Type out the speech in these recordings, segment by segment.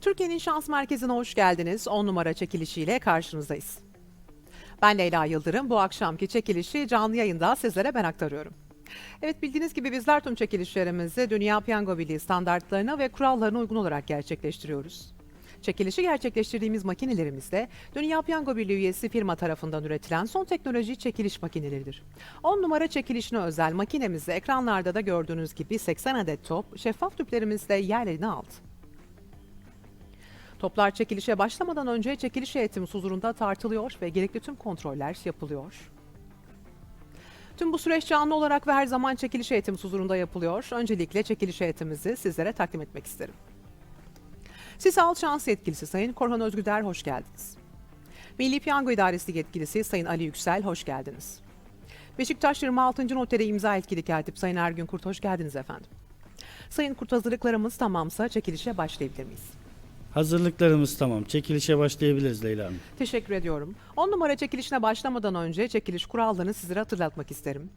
Türkiye'nin şans merkezine hoş geldiniz. 10 numara çekilişiyle karşınızdayız. Ben Leyla Yıldırım. Bu akşamki çekilişi canlı yayında sizlere ben aktarıyorum. Evet bildiğiniz gibi bizler tüm çekilişlerimizi Dünya Piyango Birliği standartlarına ve kurallarına uygun olarak gerçekleştiriyoruz. Çekilişi gerçekleştirdiğimiz makinelerimizde Dünya Piyango Birliği üyesi firma tarafından üretilen son teknoloji çekiliş makineleridir. 10 numara çekilişine özel makinemizde ekranlarda da gördüğünüz gibi 80 adet top şeffaf tüplerimizde yerlerini aldı. Toplar çekilişe başlamadan önce çekiliş heyetimiz huzurunda tartılıyor ve gerekli tüm kontroller yapılıyor. Tüm bu süreç canlı olarak ve her zaman çekiliş heyetimiz huzurunda yapılıyor. Öncelikle çekiliş heyetimizi sizlere takdim etmek isterim. Sisal Şans Yetkilisi Sayın Korhan Özgüder hoş geldiniz. Milli Piyango İdaresi Yetkilisi Sayın Ali Yüksel hoş geldiniz. Beşiktaş 26. notere imza etkili katip Sayın Ergün Kurt hoş geldiniz efendim. Sayın Kurt hazırlıklarımız tamamsa çekilişe başlayabilir miyiz? Hazırlıklarımız tamam. Çekilişe başlayabiliriz Leyla Hanım. Teşekkür ediyorum. 10 numara çekilişine başlamadan önce çekiliş kurallarını sizlere hatırlatmak isterim.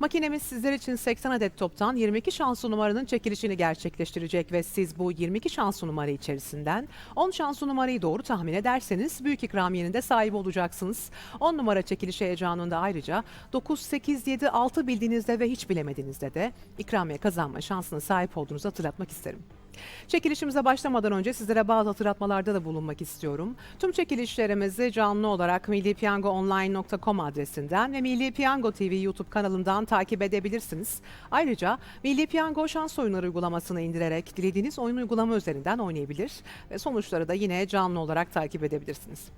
Makinemiz sizler için 80 adet toptan 22 şanslı numaranın çekilişini gerçekleştirecek ve siz bu 22 şanslı numara içerisinden 10 şanslı numarayı doğru tahmin ederseniz büyük ikramiyenin de sahibi olacaksınız. 10 numara çekiliş heyecanında ayrıca 9, 8, 7, 6 bildiğinizde ve hiç bilemediğinizde de ikramiye kazanma şansına sahip olduğunuzu hatırlatmak isterim. Çekilişimize başlamadan önce sizlere bazı hatırlatmalarda da bulunmak istiyorum. Tüm çekilişlerimizi canlı olarak millipiyangoonline.com adresinden ve Milli Piyango TV YouTube kanalından takip edebilirsiniz. Ayrıca Milli Piyango şans oyunları uygulamasını indirerek dilediğiniz oyun uygulama üzerinden oynayabilir ve sonuçları da yine canlı olarak takip edebilirsiniz.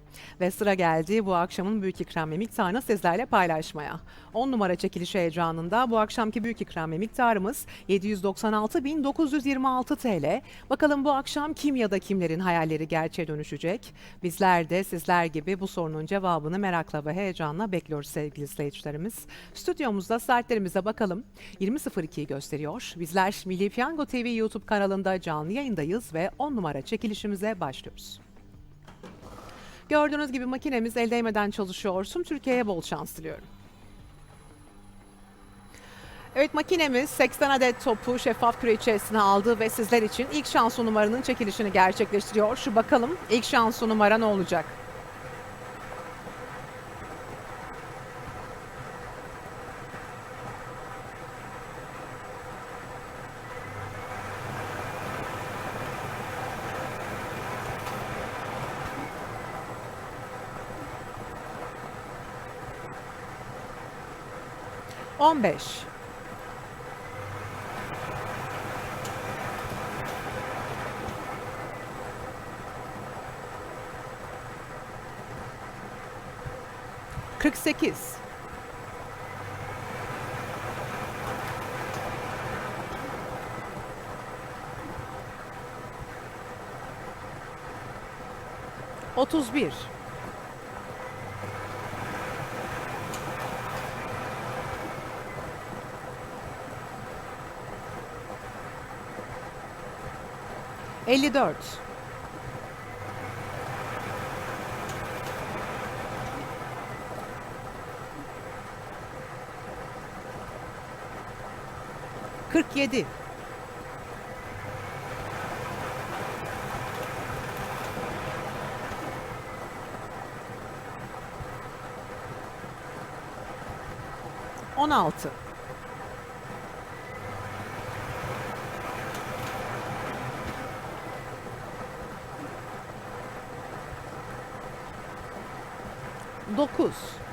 Ve sıra geldi bu akşamın büyük ikramiye miktarını sizlerle paylaşmaya. 10 numara çekiliş heyecanında bu akşamki büyük ikramiye miktarımız 796.926 TL. Bakalım bu akşam kim ya da kimlerin hayalleri gerçeğe dönüşecek? Bizler de sizler gibi bu sorunun cevabını merakla ve heyecanla bekliyoruz sevgili izleyicilerimiz. Stüdyomuzda saatlerimize bakalım. 20.02'yi gösteriyor. Bizler Milli Piyango TV YouTube kanalında canlı yayındayız ve 10 numara çekilişimize başlıyoruz. Gördüğünüz gibi makinemiz el değmeden çalışıyor. Tüm Türkiye'ye bol şans diliyorum. Evet makinemiz 80 adet topu şeffaf küre içerisine aldı ve sizler için ilk şansı numaranın çekilişini gerçekleştiriyor. Şu bakalım ilk şansı numara ne olacak? On beş. Kırk sekiz. Otuz bir. Elli dört.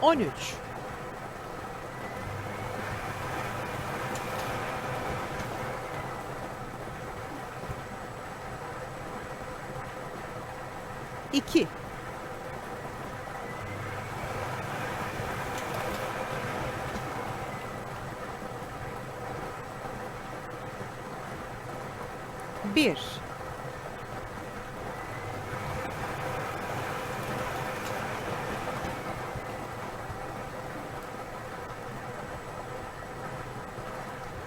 Kırk yedi. On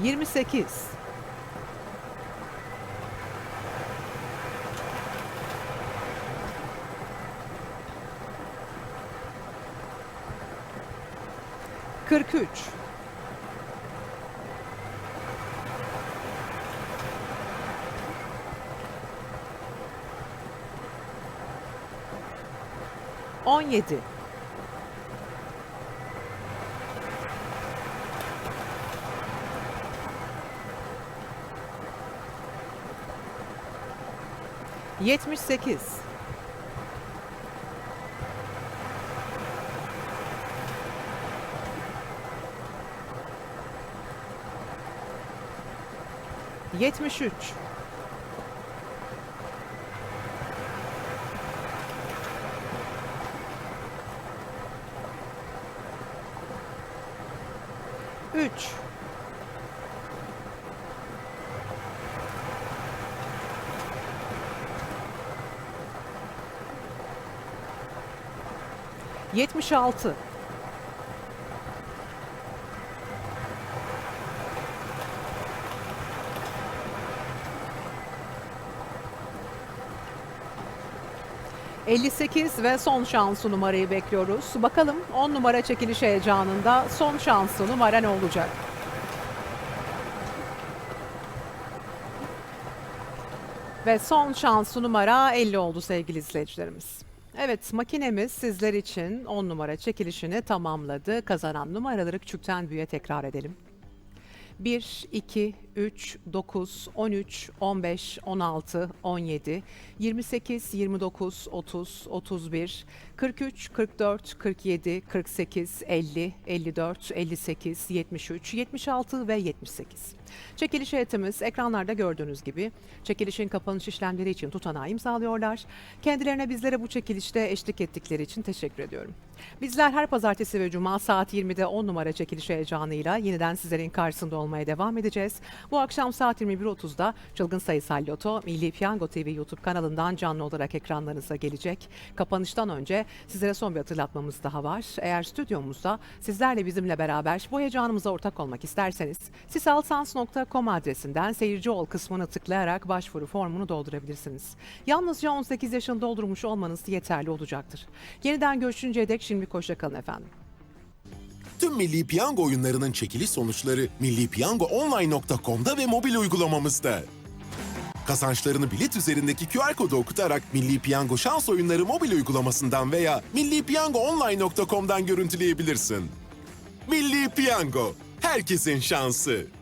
28 43 17 78 73 3 76 58 ve son şansı numarayı bekliyoruz. Bakalım 10 numara çekiliş heyecanında son şansı numara ne olacak? Ve son şansı numara 50 oldu sevgili izleyicilerimiz. Evet makinemiz sizler için 10 numara çekilişini tamamladı. Kazanan numaraları küçükten büyüğe tekrar edelim. 1, 2, 3, 9, 13, 15, 16, 17, 28, 29, 30, 31, 43, 44, 47, 48, 50, 54, 58, 73, 76 ve 78. Çekiliş heyetimiz ekranlarda gördüğünüz gibi çekilişin kapanış işlemleri için tutanağı imzalıyorlar. Kendilerine bizlere bu çekilişte eşlik ettikleri için teşekkür ediyorum. Bizler her pazartesi ve cuma saat 20'de 10 numara çekiliş heyecanıyla yeniden sizlerin karşısında olmaya devam edeceğiz. Bu akşam saat 21.30'da Çılgın Sayısal Loto Milli Piyango TV YouTube kanalından canlı olarak ekranlarınıza gelecek. Kapanıştan önce sizlere son bir hatırlatmamız daha var. Eğer stüdyomuzda sizlerle bizimle beraber bu heyecanımıza ortak olmak isterseniz sisalsans.com adresinden seyirci ol kısmını tıklayarak başvuru formunu doldurabilirsiniz. Yalnızca 18 yaşını doldurmuş olmanız yeterli olacaktır. Yeniden görüşünceye dek şimdi hoşça kalın efendim. Tüm Milli Piyango oyunlarının çekiliş sonuçları millipiyangoonline.com'da ve mobil uygulamamızda. Kazançlarını bilet üzerindeki QR kodu okutarak Milli Piyango şans oyunları mobil uygulamasından veya millipiyangoonline.com'dan görüntüleyebilirsin. Milli Piyango, herkesin şansı.